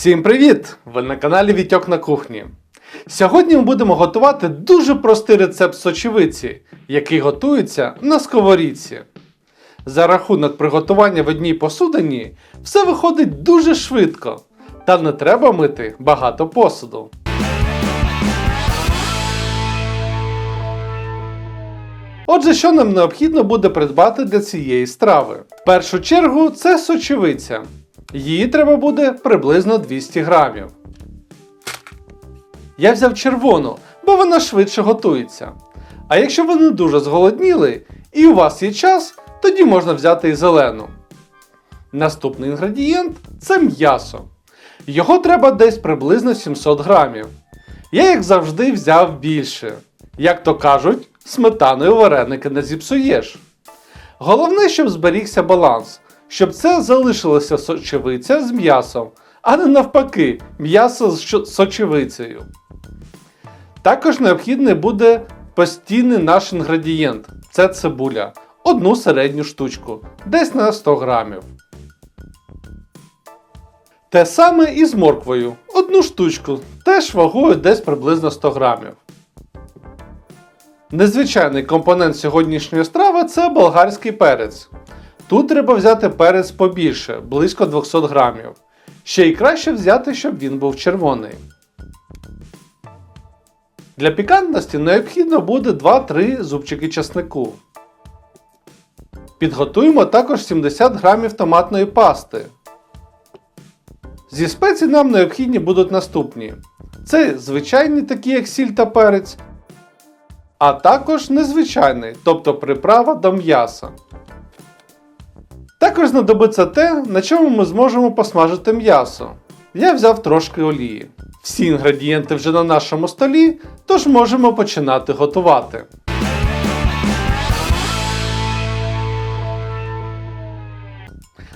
Всім привіт! Ви на каналі Вітьок на кухні. Сьогодні ми будемо готувати дуже простий рецепт сочевиці, який готується на сковорідці. За рахунок приготування в одній посудині все виходить дуже швидко, та не треба мити багато посуду. Отже, що нам необхідно буде придбати для цієї страви? В першу чергу це сочевиця. Її треба буде приблизно 200 грамів. Я взяв червону, бо вона швидше готується. А якщо ви не дуже зголодніли і у вас є час, тоді можна взяти і зелену. Наступний інгредієнт це м'ясо. Його треба десь приблизно 700 грамів. Я, як завжди, взяв більше. Як то кажуть, сметаною вареники не зіпсуєш. Головне, щоб зберігся баланс, щоб це залишилося сочевиця з м'ясом, а не навпаки, м'ясо з сочевицею. Також необхідний буде постійний наш інгредієнт це цибуля. Одну середню штучку, десь на 100 грамів. Те саме і з морквою. Одну штучку, теж вагою десь приблизно 100 грамів. Незвичайний компонент сьогоднішньої страви це болгарський перець. Тут треба взяти перець побільше, близько 200 грамів. Ще й краще взяти, щоб він був червоний. Для пікантності необхідно буде 2-3 зубчики часнику. Підготуємо також 70 грамів томатної пасти. Зі спецій нам необхідні будуть наступні: це звичайні такі як сіль та перець, а також незвичайний, тобто приправа до м'яса. Також знадобиться те, на чому ми зможемо посмажити м'ясо. Я взяв трошки олії. Всі інгредієнти вже на нашому столі, тож можемо починати готувати.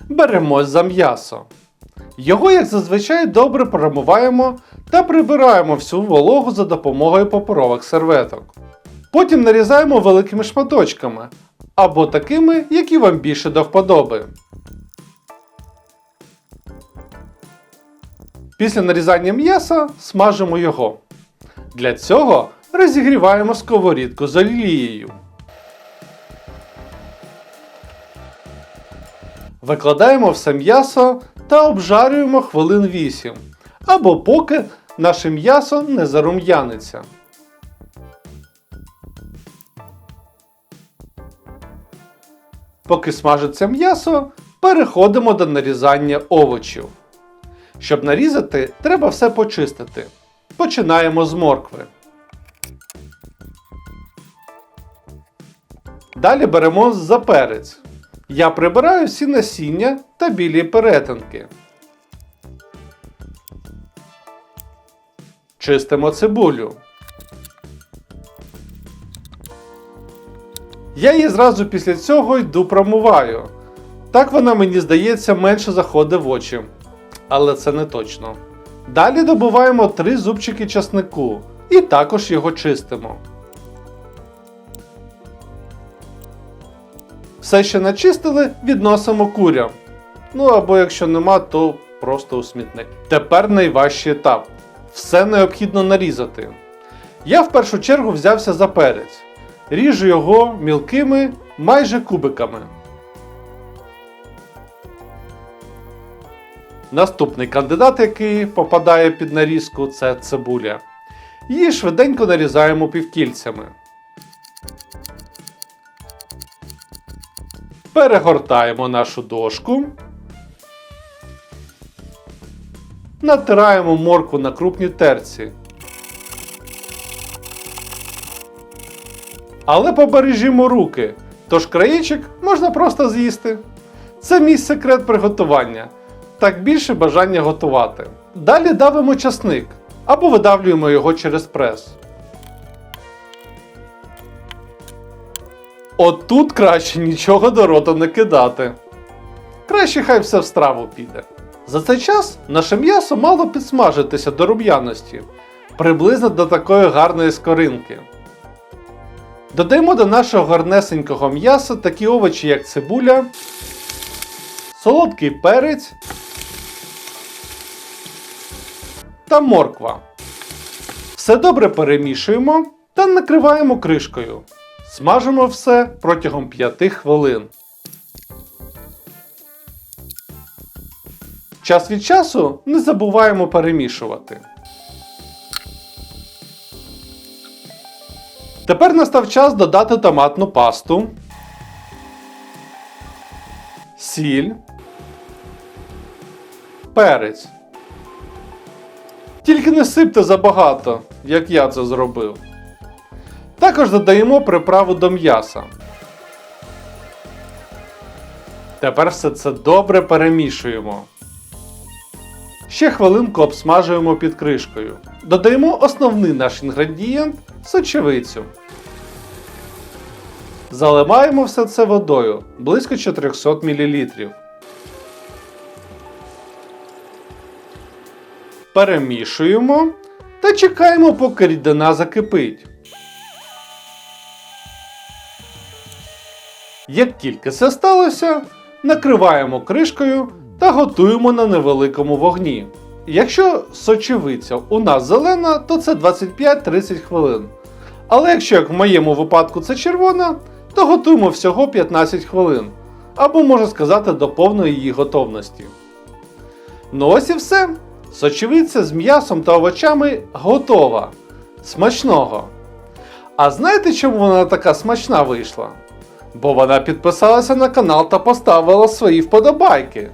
Беремось за м'ясо. Його, як зазвичай, добре промиваємо та прибираємо всю вологу за допомогою паперових серветок. Потім нарізаємо великими шматочками або такими, які вам більше до вподоби. Після нарізання м'яса смажимо його. Для цього розігріваємо сковорідку з олією. Викладаємо все м'ясо та обжарюємо хвилин 8, або поки наше м'ясо не зарум'яниться. Поки смажиться м'ясо, переходимо до нарізання овочів. Щоб нарізати, треба все почистити. Починаємо з моркви. Далі беремо за перець. Я прибираю всі насіння та білі перетинки. Чистимо цибулю. Я її зразу після цього йду промиваю. Так вона, мені здається, менше заходить в очі. Але це не точно. Далі добуваємо 3 зубчики часнику і також його чистимо. Все, що начистили, відносимо курям. Ну або якщо нема, то просто у смітник. Тепер найважчий етап. Все необхідно нарізати. Я в першу чергу взявся за перець. Ріжу його мілкими майже кубиками. Наступний кандидат, який попадає під нарізку, це цибуля. Її швиденько нарізаємо півкільцями. Перегортаємо нашу дошку. Натираємо моркву на крупній терці. Але побережімо руки, тож краєчок можна просто з'їсти. Це мій секрет приготування. Так більше бажання готувати. Далі давимо часник або видавлюємо його через прес. От тут краще нічого до рота не кидати. Краще хай все в страву піде. За цей час наше м'ясо мало підсмажитися до рум'яності, приблизно до такої гарної скоринки. Додаємо до нашого гарнесенького м'яса такі овочі, як цибуля, солодкий перець, та морква. Все добре перемішуємо та накриваємо кришкою. Смажимо все протягом 5 хвилин. Час від часу не забуваємо перемішувати. Тепер настав час додати томатну пасту, сіль, перець. Тільки не сипте забагато, як я це зробив. Також додаємо приправу до м'яса. Тепер все це добре перемішуємо. Ще хвилинку обсмажуємо під кришкою. Додаємо основний наш інгредієнт сочевицю. Заливаємо все це водою близько 400 мл. Перемішуємо та чекаємо, поки рідина закипить. Як тільки це сталося, накриваємо кришкою та готуємо на невеликому вогні. Якщо сочевиця у нас зелена, то це 25-30 хвилин. Але якщо як в моєму випадку це червона, то готуємо всього 15 хвилин. Або можна сказати до повної її готовності. Ну ось і все. Сочевиця з м'ясом та овочами готова. Смачного! А знаєте, чому вона така смачна вийшла? Бо вона підписалася на канал та поставила свої вподобайки.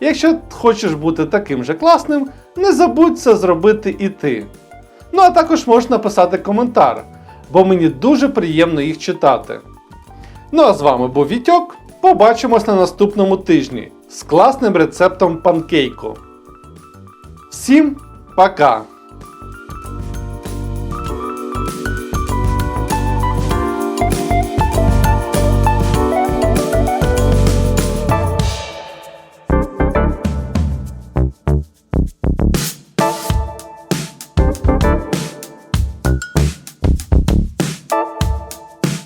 Якщо хочеш бути таким же класним, не забудь це зробити і ти. Ну а також можеш написати коментар, бо мені дуже приємно їх читати. Ну а з вами був Вітьок. Побачимось на наступному тижні з класним рецептом панкейку. Всім пока!